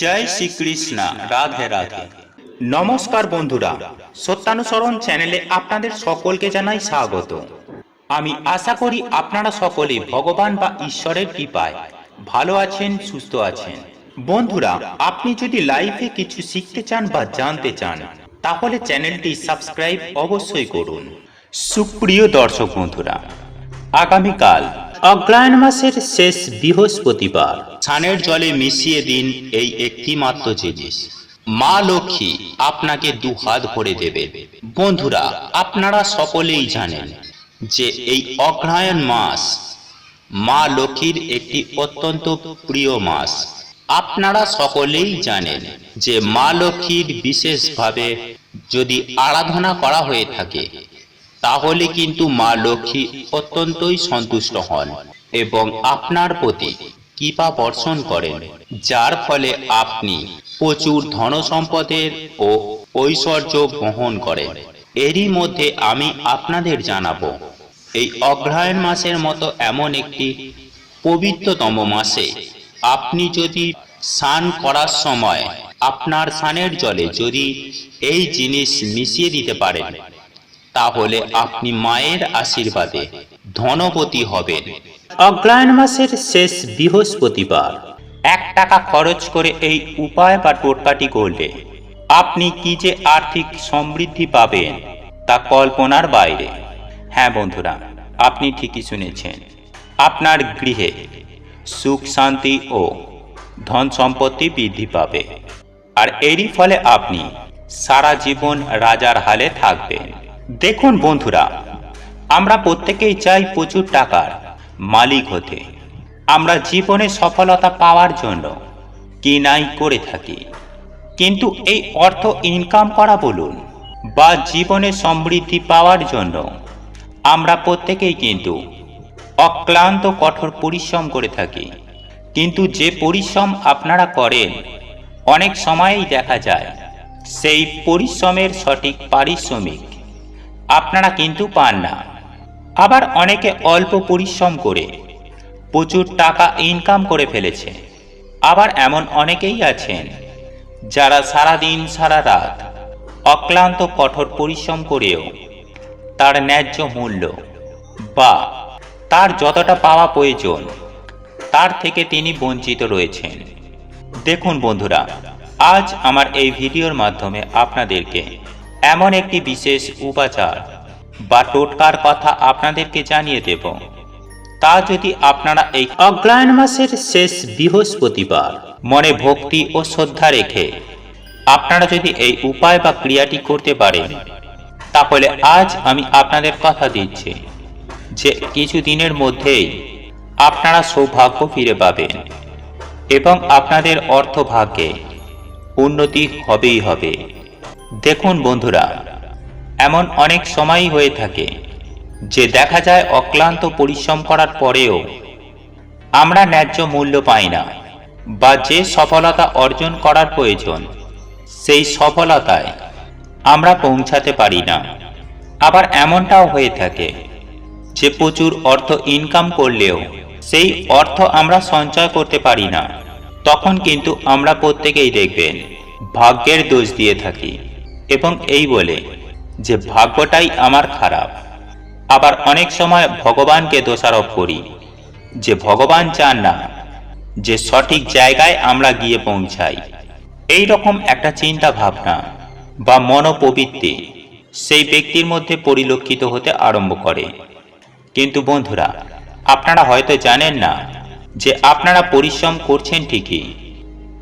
জয় শ্রীকৃষ্ণ, রাধে রাধে। নমস্কার বন্ধুরা, সত্যানুসরণ চ্যানেলে আপনাদের সকলকে জানাই স্বাগত। আমি আশা করি আপনারা সকলে ভগবান বা ঈশ্বরের কৃপায় ভালো আছেন, সুস্থ আছেন। বন্ধুরা, আপনি যদি লাইফে কিছু শিখতে চান বা জানতে চান, তাহলে চ্যানেলটি সাবস্ক্রাইব অবশ্যই করুন। সুপ্রিয় দর্শক বন্ধুরা, আগামীকাল অগ্রায়ণ মাসের শেষ বৃহস্পতিবার। ছানের জলে মিশিয়ে দিন এই একটি মাত্র জিনিস। মা লক্ষ্মী আপনাকে দু হাত ভরে দেবে। বন্ধুরা, আপনারা সকলেই জানেন যে এই অগ্রায়ণ মাস মা লক্ষ্মীর একটি অত্যন্ত প্রিয় মাস। আপনারা সকলেই জানেন যে মা লক্ষ্মীর বিশেষভাবে যদি আরাধনা করা হয়ে থাকে তাহলে কিন্তু মা লক্ষ্মী অত্যন্তই সন্তুষ্ট হন এবং আপনার প্রতি কৃপা বর্ষণ করেন, যার ফলে আপনি প্রচুর ধন সম্পদের ও ঐশ্বর্য বহন করেন। এরই মধ্যে আমি আপনাদের জানাব, এই অগ্রহায়ণ মাসের মতো এমন একটি পবিত্রতম মাসে আপনি যদি স্নান করার সময় আপনার স্নানের জলে যদি এই জিনিস মিশিয়ে দিতে পারেন তাহলে আপনি মায়ের আশীর্বাদে ধনপতি হবেন। অগ্রায়ণ মাসের শেষ বৃহস্পতিবার। এক টাকা খরচ করে এই উপায় বা টোটকাটি করলে আপনি কি যে আর্থিক সমৃদ্ধি পাবেন তা কল্পনার বাইরে। হ্যাঁ বন্ধুরা আপনি ঠিকই শুনেছেন। আপনার গৃহে সুখ শান্তি ও ধন সম্পত্তি বৃদ্ধি পাবে। আর এরই ফলে আপনি সারা জীবন রাজার হালে থাকবেন। দেখুন বন্ধুরা, আমরা প্রত্যেকেই চাই প্রচুর টাকার মালিক হতে। আমরা জীবনে সফলতা পাওয়ার জন্য কি নাই করে থাকি। কিন্তু এই অর্থ ইনকাম করা বলুন বা জীবনে সমৃদ্ধি পাওয়ার জন্য, আমরা প্রত্যেকেই কিন্তু অক্লান্ত কঠোর পরিশ্রম করে থাকি। কিন্তু যে পরিশ্রম আপনারা করেন, অনেক সময়েই দেখা যায়, সেই পরিশ্রমের সঠিক পারিশ্রমিক আপনারা কিন্তু পান না। আবার অনেকে অল্প পরিশ্রম করে প্রচুর টাকা ইনকাম করে ফেলেছে। আবার এমন অনেকেই আছেন যারা সারা দিন সারা রাত অক্লান্ত কঠোর পরিশ্রম করেও তার ন্যায্য মূল্য বা তার যতটা পাওয়া প্রয়োজন, তার থেকে তিনি বঞ্চিত রয়েছেন। দেখুন বন্ধুরা, আজ আমার এই ভিডিওর মাধ্যমে আপনাদেরকে এমন একটি বিশেষ উপাচার বা টোটকার কথা আপনাদেরকে জানিয়ে দেব। তা যদি আপনারা এই অগ্রায়ণ মাসের শেষ বৃহস্পতিবার মনে ভক্তি ও শ্রদ্ধা রেখে আপনারা যদি এই উপায় বা ক্রিয়াটি করতে পারেন, তাহলে আজ আমি আপনাদের কথা দিচ্ছি যে কিছু দিনের মধ্যেই আপনারা সৌভাগ্য ফিরে পাবেন এবং আপনাদের অর্থভাগ্যে উন্নতি হবেই হবে। দেখুন বন্ধুরা, এমন অনেক সময়ই হয়ে থাকে যে দেখা যায় অক্লান্ত পরিশ্রম করার পরেও আমরা ন্যায্য মূল্য পাই না বা যে সফলতা অর্জন করার প্রয়োজন, সেই সফলতায় আমরা পৌঁছাতে পারি না। আবার এমনটাও হয়ে থাকে যে প্রচুর অর্থ ইনকাম করলেও সেই অর্থ আমরা সঞ্চয় করতে পারি না। তখন কিন্তু আমরা প্রত্যেকেই দেখবেন ভাগ্যের দোষ দিয়ে থাকি। এবং এই বলে যে ভাগ্যটাই আমার খারাপ। আবার অনেক সময় ভগবানকে দোষারোপ করি, যে ভগবান চান না যে সঠিক জায়গায় আমরা গিয়ে পৌঁছাই। এই রকম একটা চিন্তা ভাবনা বা মনোপবৃত্তি সেই ব্যক্তির মধ্যে পরিলক্ষিত হতে আরম্ভ করে। কিন্তু বন্ধুরা, আপনারা হয়তো জানেন না যে আপনারা পরিশ্রম করছেন ঠিকই,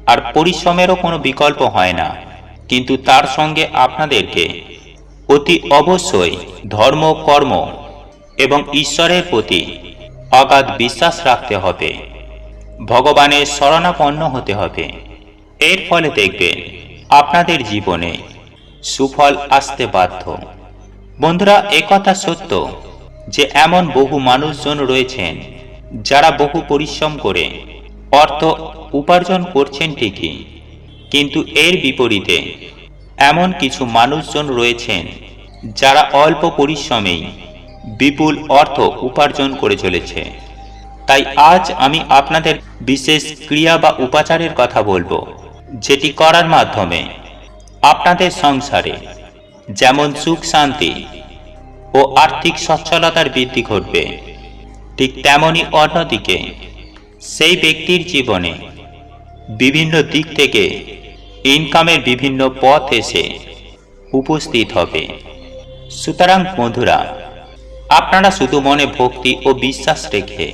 আর পরিশ্রমেরও কোনো বিকল্প হয় না। কিন্তু তার সঙ্গে আপনাদেরকে অতি অবশ্যই ধর্ম, কর্ম এবং ঈশ্বরের প্রতি অগাধ বিশ্বাস রাখতে হবে। ভগবানের শরণাপন্ন হতে হবে। এর ফলে দেখবেন আপনাদের জীবনে সুফল আসতে বাধ্য। বন্ধুরা একথা সত্য যে এমন বহু মানুষজন রয়েছেন যারা বহু পরিশ্রম করে অর্থ উপার্জন করছেন ঠিকই কিন্তু এর বিপরীতে এমন কিছু মানুষজন রয়েছেন যারা অল্প পরিশ্রমেই বিপুল অর্থ উপার্জন করে চলেছে। তাই আজ আমি আপনাদের বিশেষ ক্রিয়া বা উপাচারের কথা বলব, যেটি করার মাধ্যমে আপনাদের সংসারে যেমন সুখ শান্তি ও আর্থিক সচ্ছলতার বৃদ্ধি ঘটবে, ঠিক তেমনই অন্যদিকে সেই ব্যক্তির জীবনে বিভিন্ন দিক থেকে ইনকামের বিভিন্ন পথ এসে উপস্থিত হবে। সুতরাং বন্ধুরা, আপনারা শুধু মনে ভক্তি ও বিশ্বাস রেখে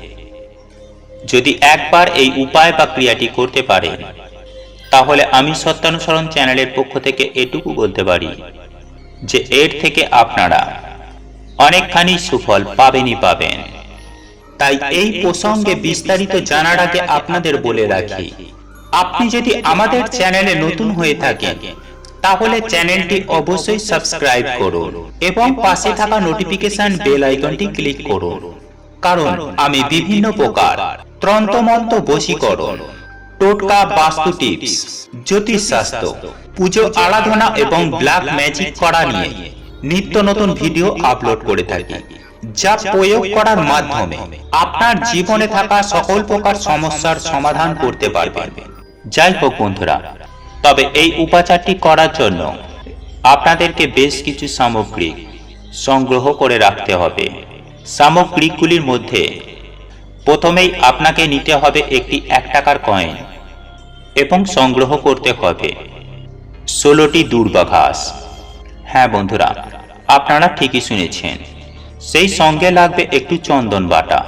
যদি একবার এই উপায় বা ক্রিয়াটি করতে পারেন, তাহলে আমি সত্যানুসরণ চ্যানেলের পক্ষ থেকে এটুকু বলতে পারি যে এর থেকে আপনারা অনেকখানি সুফল পাবেনই পাবেন। তাই এই প্রসঙ্গে বিস্তারিত জানার আগে আপনাদের বলে রাখি আপনি যদি আমাদের চ্যানেলে নতুন হয়ে থাকেন, তাহলে চ্যানেলটি অবশ্যই সাবস্ক্রাইব করুন এবং পাশে থাকা নোটিফিকেশন বেল আইকনটি ক্লিক করুন, কারণ আমি বিভিন্ন প্রকার ত্রন্তমন্ত বশীকরণ, টোটকা বাস্তু টিপস জ্যোতিষ শাস্ত্র, পুজো আরাধনা এবং ব্ল্যাক ম্যাজিক করা নিয়ে নিত্য নতুন ভিডিও আপলোড করে থাকি, যা প্রয়োগ করার মাধ্যমে আপনার জীবনে থাকা সকল প্রকার সমস্যার সমাধান করতে পারবেন। যাই হোক বন্ধুরা, তবে এই উপাচারটি করার জন্য আপনাদেরকে বেশ কিছু সামগ্রী সংগ্রহ করে রাখতে হবে। সামগ্রিকগুলির মধ্যে প্রথমেই আপনাকে নিতে হবে একটি এক টাকার কয়েন এবং সংগ্রহ করতে হবে ষোলোটি দুর্বা ঘাস হ্যাঁ বন্ধুরা, আপনারা ঠিকই শুনেছেন, সেই সঙ্গে লাগবে একটু চন্দন বাটা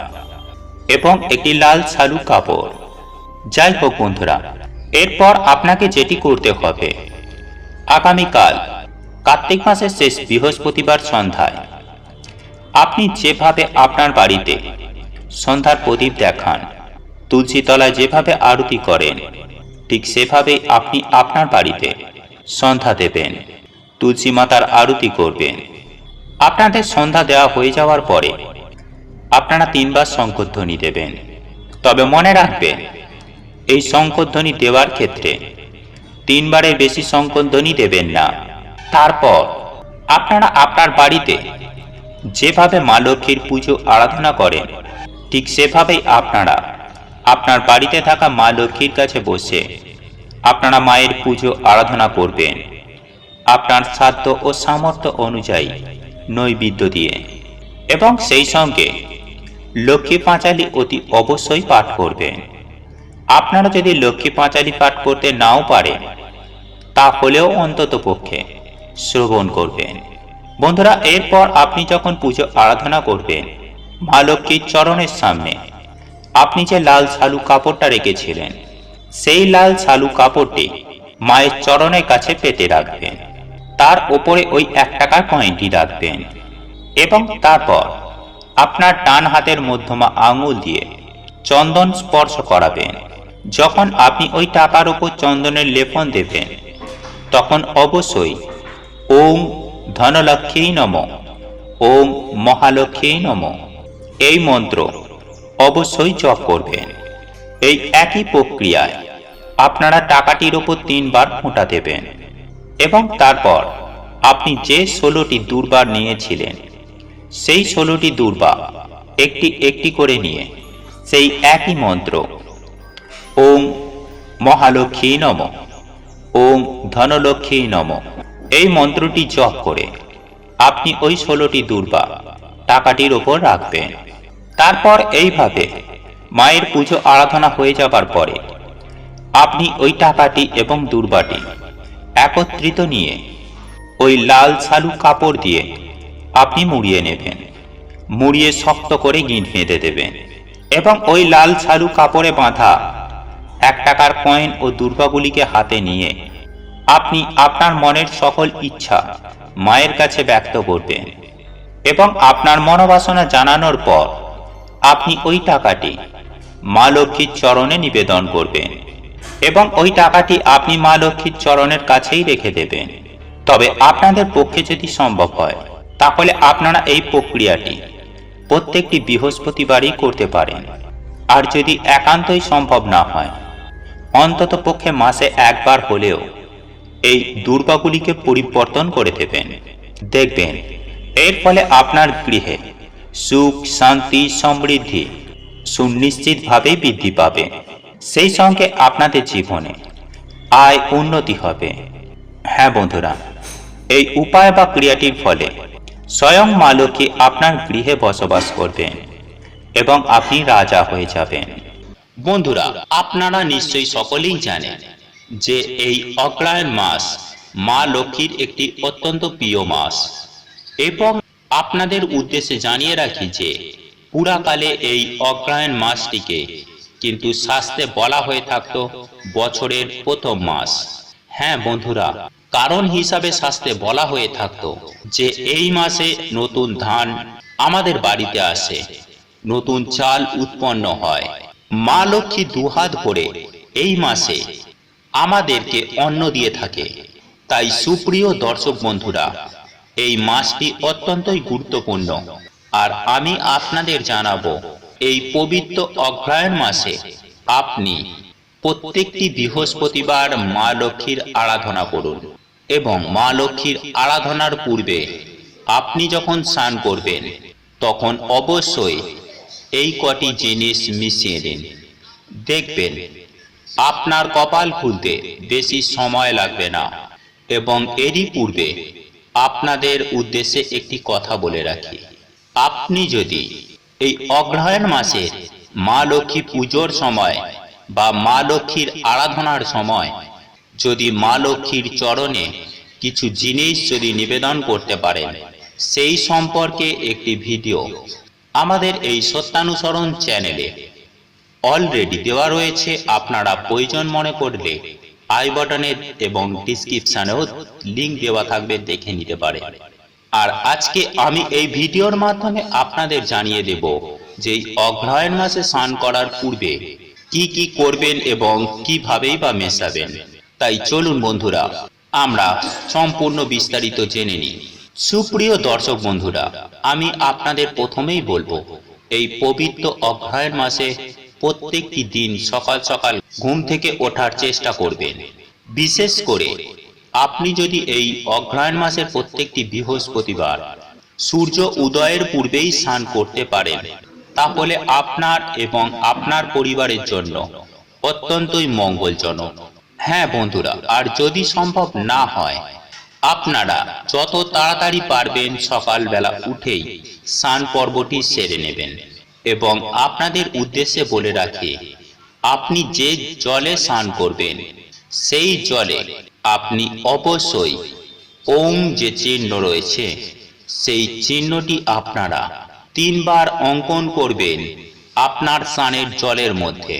এবং একটি লাল ছালু কাপড়। যাই হোক বন্ধুরা এরপর আপনাকে যেটি করতে হবে, আগামীকাল কার্তিক মাসের শেষ বৃহস্পতিবার সন্ধ্যায় আপনি যেভাবে আপনার বাড়িতে সন্ধ্যার প্রদীপ দেখান তুলসী তলায় যেভাবে আরতি করেন, ঠিক সেভাবেই আপনি আপনার বাড়িতে সন্ধ্যা দেবেন, তুলসী মাতার আরতি করবেন। আপনাদের সন্ধ্যা দেওয়া হয়ে যাওয়ার পরে আপনারা তিনবার শঙ্করধ্বনি দেবেন। তবে মনে রাখবেন এই শঙ্করধ্বনি দেওয়ার ক্ষেত্রে তিনবারের বেশি শঙ্করধ্বনি দেবেন না। তারপর, আপনারা আপনার বাড়িতে যেভাবে মা লক্ষ্মীর পুজো আরাধনা করেন, ঠিক সেভাবেই আপনারা আপনার বাড়িতে থাকা মা লক্ষ্মীর কাছে বসে আপনারা মায়ের পুজো আরাধনা করবেন। আপনার সাধ্য ও সামর্থ্য অনুযায়ী নৈবেদ্য দিয়ে। এবং সেই সঙ্গে লক্ষ্মী পাঁচালী অতি অবশ্যই পাঠ করবেন। আপনারা যদি লক্ষ্মী পাঁচালী পাঠ করতে নাও পারেন তাহলেও অন্তত পক্ষে শ্রবণ করবেন। বন্ধুরা, এরপর আপনি যখন পুজো আরাধনা করবেন, মা লক্ষ্মীর চরণের সামনে, আপনি যে লাল শালু কাপড়টা রেখেছিলেন, সেই লাল শালু কাপড়টি মায়ের চরণের কাছে পেতে রাখবেন। তার ওপরে ওই এক টাকার কয়েনটি রাখবেন এবং তারপর আপনার ডান হাতের মধ্যমা আঙুল দিয়ে চন্দন স্পর্শ করাবেন। যখন আপনি ওই টাকার উপর চন্দনের লেপন দেবেন, তখন অবশ্যই ওম ধনলক্ষ্মী নম, ওম মহালক্ষ্মী নম। এই মন্ত্র অবশ্যই জপ করবেন। এই একই প্রক্রিয়ায় আপনারা টাকাটির ওপর তিনবার ফোঁটা দেবেন এবং তারপর আপনি যে ষোলোটি দুর্বার নিয়েছিলেন, সেই ষোলোটি দুর্বা একটি একটি করে নিয়ে সেই একই মন্ত্র ওম মহালক্ষ্মী নম। ওম ধনলক্ষ্মী নম। এই মন্ত্রটি জপ করে আপনি ওই ষোলোটি দুর্বা টাকাটির ওপর রাখবেন। তারপর এইভাবে মায়ের পুজো আরাধনা হয়ে যাবার পরে আপনি ওই টাকাটি এবং দুর্বাটি একত্রিত নিয়ে ওই লাল শালু কাপড় দিয়ে আপনি মুড়িয়ে নেবেন। মুড়িয়ে শক্ত করে গিঁট বেঁধে দেবেন এবং ওই লাল শালু কাপড়ে বাঁধা এক টাকার কয়েন ও দুর্বাগুলিকে হাতে নিয়ে। আপনি আপনার মনের সকল ইচ্ছা মায়ের কাছে ব্যক্ত করবেন এবং আপনার মনোবাসনা জানানোর পর আপনি ওই টাকাটি মা লক্ষ্মীর চরণে নিবেদন করবেন এবং ওই টাকাটি আপনি মা লক্ষ্মীর চরণের কাছেই রেখে দেবেন। তবে আপনাদের পক্ষে যদি সম্ভব হয়, তাহলে আপনারা এই প্রক্রিয়াটি প্রত্যেকটি বৃহস্পতিবারই করতে পারেন। আর যদি একান্তই সম্ভব না হয় অন্তত পক্ষে মাসে একবার হলেও এই দুর্গাগুলিকে পরিবর্তন করে দেবেন। দেখবেন, এর ফলে আপনার গৃহে সুখ, শান্তি, সমৃদ্ধি সুনিশ্চিতভাবে বৃদ্ধি পাবে। সেই সঙ্গে আপনাদের জীবনে আয় উন্নতি হবে। হ্যাঁ বন্ধুরা, এই উপায় বা ক্রিয়াটির ফলে স্বয়ং মা লক্ষ্মী আপনার গৃহে বসবাস করবেন এবং আপনি রাজা হয়ে যাবেন। বন্ধুরা, আপনারা নিশ্চয়ই সকলেই জানেন যে এই অগ্রায়ণ মাস মা লক্ষ্মীর একটি অত্যন্ত প্রিয় মাস। এবং আপনাদের উদ্দেশ্যে জানিয়ে রাখি যে পুরাকালে এই অগ্রায়ণ মাসটিকে কিন্তু শাস্ত্রে বলা হয়ে থাকতো বছরের প্রথম মাস। হ্যাঁ বন্ধুরা, কারণ হিসাবে শাস্ত্রে বলা হয়ে থাকতো যে এই মাসে নতুন ধান আমাদের বাড়িতে আসে, নতুন চাল উৎপন্ন হয়। মা লক্ষ্মী দুহাত ভরে এই মাসে আমাদেরকে অন্ন দিয়ে থাকে। তাই সুপ্রিয় দর্শক বন্ধুরা, এই মাসটি অত্যন্তই গুরুত্বপূর্ণ। আর আমি আপনাদের জানাব, এই পবিত্র অগ্রায়ণ মাসে আপনি প্রত্যেকটি বৃহস্পতিবার মা লক্ষ্মীর আরাধনা করুন এবং মা লক্ষ্মীর আরাধনার পূর্বে আপনি যখন স্নান করবেন, তখন অবশ্যই এই কটি জিনিস মিশিয়ে দিন। দেখবেন, আপনার কপাল খুলতে বেশি সময় লাগবে না এবং এরই পূর্বে আপনাদের উদ্দেশ্যে একটি কথা বলে রাখি। আপনি যদি এই অগ্রহায়ণ মাসের মা লক্ষ্মী পুজোর সময় বা মা লক্ষ্মীর আরাধনার সময় যদি মা লক্ষ্মীর চরণে কিছু জিনিস যদি নিবেদন করতে পারেন, সেই সম্পর্কে একটি ভিডিও আমাদের এই সত্যানুসরণ চ্যানেলে অলরেডি দেওয়া রয়েছে, আপনারা প্রয়োজন মনে করলে আই বাটনে এবং ডিসক্রিপশনেও লিংক দেওয়া থাকবে, দেখে নিতে পারে। আর আজকে আমি এই ভিডিওর মাধ্যমে আপনাদের জানিয়ে দেব যে অগ্রহায়ণ মাসে স্নান করার পূর্বে কি কি করবেন এবং কিভাবেই বা মেশাবেন। তাই চলুন বন্ধুরা, আমরা সম্পূর্ণ বিস্তারিত জেনে নিই। সুপ্রিয় দর্শক বন্ধুরা, আমি আপনাদের প্রথমেই বলব, এই পবিত্র অগ্রহায়ণ মাসে প্রত্যেকটি দিন সকাল সকাল ঘুম থেকে ওঠার চেষ্টা করবেন। বিশেষ করে আপনি যদি এই অগ্রহায়ণ মাসের প্রত্যেকটি বৃহস্পতিবার সূর্য উদয়ের পূর্বেই স্নান করতে পারেন, তাহলে আপনার এবং আপনার পরিবারের জন্য অত্যন্তই মঙ্গলজনক। হ্যাঁ বন্ধুরা, আর যদি সম্ভব না হয় আপনারা যত তাড়াতাড়ি পারবেন সকালবেলা উঠেই স্নান পর্বটি সেরে নেবেন এবং আপনাদের উদ্দেশ্যে বলে রাখি, আপনি যে জলে স্নান করবেন, সেই জলে আপনি অবশ্যই ওম যে চিহ্ন রয়েছে, সেই চিহ্নটি আপনারা তিনবার অঙ্কন করবেন আপনার স্নানের জলের মধ্যে।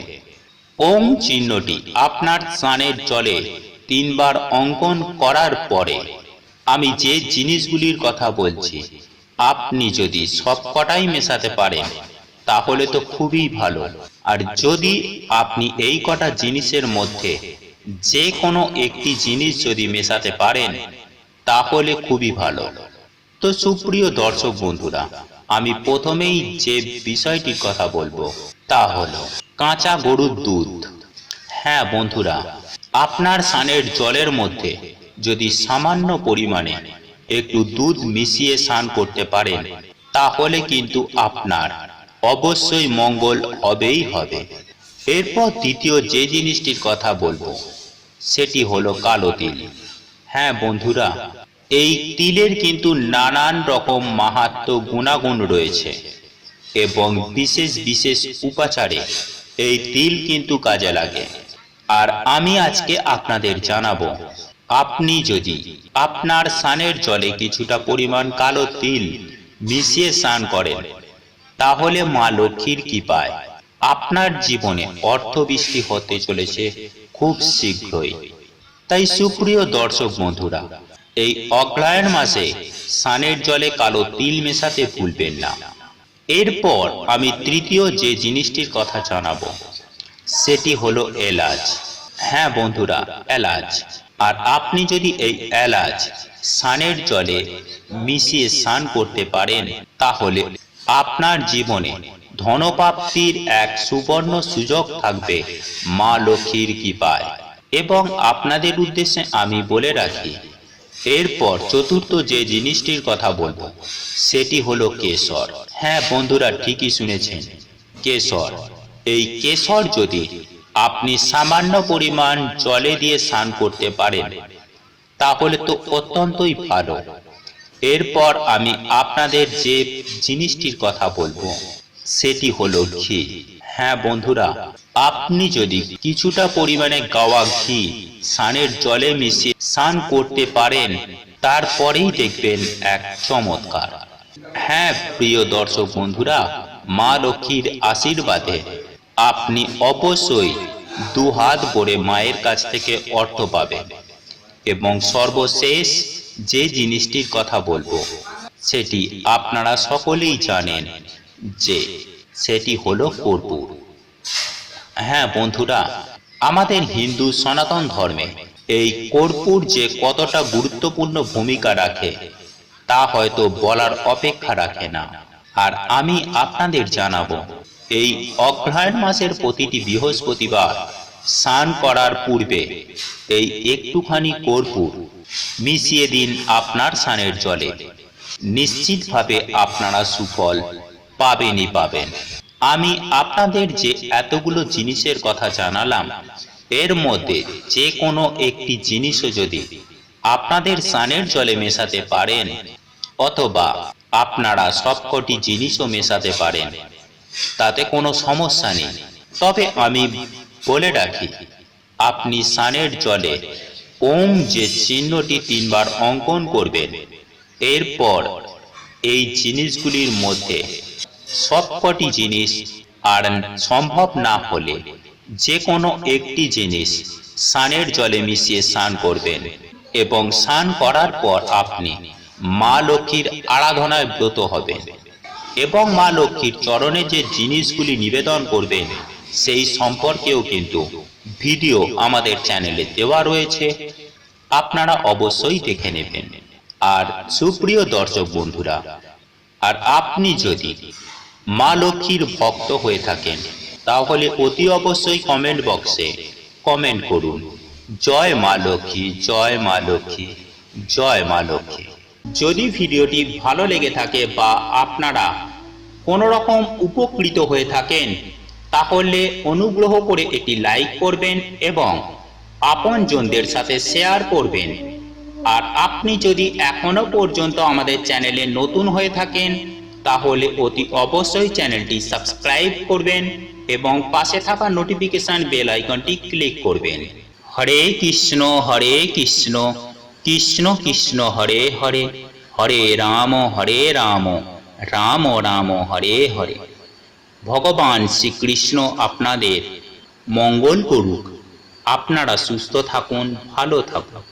ওম চিহ্নটি আপনার স্নানের জলে তিনবার অঙ্কন করার পরে আমি যে জিনিসগুলির কথা বলছি, আপনি যদি সবকটাই মেশাতে পারেন, তাহলে তো খুবই ভালো। আর যদি আপনি এই কটা জিনিসের মধ্যে যে কোনো একটি জিনিস যদি মেশাতে পারেন, তাহলে খুবই ভালো। তো সুপ্রিয় দর্শক বন্ধুরা, আমি প্রথমেই যে বিষয়টির কথা বলব, তা হলো কাঁচা গরুর দুধ। হ্যাঁ বন্ধুরা আপনার স্নানের জলের মধ্যে যদি সামান্য পরিমাণে একটু দুধ মিশিয়ে স্নান করতে পারেন, তাহলে কিন্তু আপনার অবশ্যই মঙ্গল হবেই হবে। এরপর দ্বিতীয় যে জিনিসটির কথা বলব, সেটি হলো কালো তিল। হ্যাঁ বন্ধুরা, এই তিলের কিন্তু নানান রকম মাহাত্ম গুণাগুণ রয়েছে এবং বিশেষ বিশেষ উপাচারে এই তিল কিন্তু কাজে লাগে। আর আমি আজকে আপনাদের জানাব। আপনি যদি আপনার স্নানের জলে কিছুটা পরিমাণ কালো তিল মিশিয়ে স্নান করেন, তাহলে মা লক্ষ্মীর কৃপায় আপনার জীবনে অর্থবৃষ্টি হতে চলেছে খুব শীঘ্রই। তাই সুপ্রিয় দর্শক বন্ধুরা, এই অগ্রায়ণ মাসে স্নানের জলে কালো তিল মেশাতে ভুলবেন না। এরপর আমি তৃতীয় যে জিনিসটির কথা জানাব সেটি হলো এলাচ। হ্যাঁ বন্ধুরা, এলাচ। আর আপনি যদি এই এলাচ স্নানের জলে মিশিয়ে স্নান করতে পারেন, তাহলে আপনার জীবনে ধনপ্রাপ্তির এক সুবর্ণ সুযোগ থাকবে মা লক্ষ্মীর কৃপায়। এবং আপনাদের উদ্দেশ্যে আমি বলে রাখি, এরপর চতুর্থ যে জিনিসটির কথা বলব, সেটি হলো কেশর। হ্যাঁ বন্ধুরা, ঠিকই শুনেছেন, কেশর। এই কেশর যদি আপনি সামান্য পরিমাণ জলে দিয়ে স্নান করতে পারেন, তাহলে তো অত্যন্তই ভালো। এরপর আমি আপনাদের যে জিনিসটির কথা বলব, সেটি হলো ঘি। হ্যাঁ বন্ধুরা, আপনি যদি কিছুটা পরিমাণে গাওয়া ঘি স্নানের জলে মিশিয়ে স্নান করতে পারেন, তারপরেই দেখবেন এক চমৎকার। হ্যাঁ প্রিয় দর্শক বন্ধুরা, মা লক্ষ্মীর আশীর্বাদে আপনি অবশ্যই দু হাত ভরে মায়ের কাছ থেকে অর্থ পাবেন এবং সর্বশেষ যে জিনিসটির কথা বলব, সেটি আপনারা সকলেই জানেন যে সেটি হলো কর্পূর। হ্যাঁ বন্ধুরা, আমাদের হিন্দু সনাতন ধর্মে এই কর্পূর যে কতটা গুরুত্বপূর্ণ ভূমিকা রাখে, তা হয়তো বলার অপেক্ষা রাখে না। আর আমি আপনাদের জানাব এই অগ্রহায়ণ মাসের প্রতিটি বৃহস্পতিবার স্নান করার পূর্বে এই একটুখানি কর্পূর মিশিয়ে দিন আপনার স্নানের জলে। নিশ্চিতভাবে আপনারা সুফল পাবেনই পাবেন। আমি আপনাদের যে এতগুলো জিনিসের কথা জানালাম, এর মধ্যে যে কোনো একটি জিনিসও যদি আপনাদের স্নানের জলে মেশাতে পারেন, অথবা আপনারা সবকটি জিনিসও মেশাতে পারেন তাতে কোনো সমস্যা নেই। তবে আমি বলে রাখি, আপনি স্নানের জলে ওম যে চিহ্নটি তিনবার অঙ্কন করবেন, এরপর এই জিনিসগুলির মধ্যে সবকটি জিনিস আর সম্ভব না হলে যে কোনো একটি জিনিস স্নানের জলে মিশিয়ে স্নান করবেন এবং স্নান করার পর আপনি মা লক্ষ্মীর আরাধনায় ব্রত হবেন। এবং মা লক্ষ্মীর চরণে যে জিনিসগুলি নিবেদন করবেন, সেই সম্পর্কেও কিন্তু ভিডিও আমাদের চ্যানেলে দেওয়া রয়েছে। আপনারা অবশ্যই দেখে নেবেন। আর সুপ্রিয় দর্শক বন্ধুরা, আর আপনি যদি মা লক্ষ্মীর ভক্ত হয়ে থাকেন, তাহলে অতি অবশ্যই কমেন্ট বক্সে কমেন্ট করুন, জয় মা লক্ষ্মী, জয় মা লক্ষ্মী, জয় মা লক্ষ্মী। যদি ভিডিওটি ভালো লেগে থাকে বা আপনারা কোনো রকম উপকৃত হয়ে থাকেন, তাহলে অনুগ্রহ করে এটি লাইক করবেন এবং আপনজনদের সাথে শেয়ার করবেন। আর আপনি যদি এখনও পর্যন্ত আমাদের চ্যানেলে নতুন হয়ে থাকেন, তাহলে অতি অবশ্যই চ্যানেলটি সাবস্ক্রাইব করবেন এবং পাশে থাকা নোটিফিকেশন বেল আইকনটি ক্লিক করবেন। হরে কৃষ্ণ হরে কৃষ্ণ। কৃষ্ণ কৃষ্ণ হরে হরে হরে রাম হরে রাম রাম রাম, হরে হরে। ভগবান শ্রীকৃষ্ণ আপনাদের মঙ্গল করুক। আপনারা সুস্থ থাকুন, ভালো থাকুন।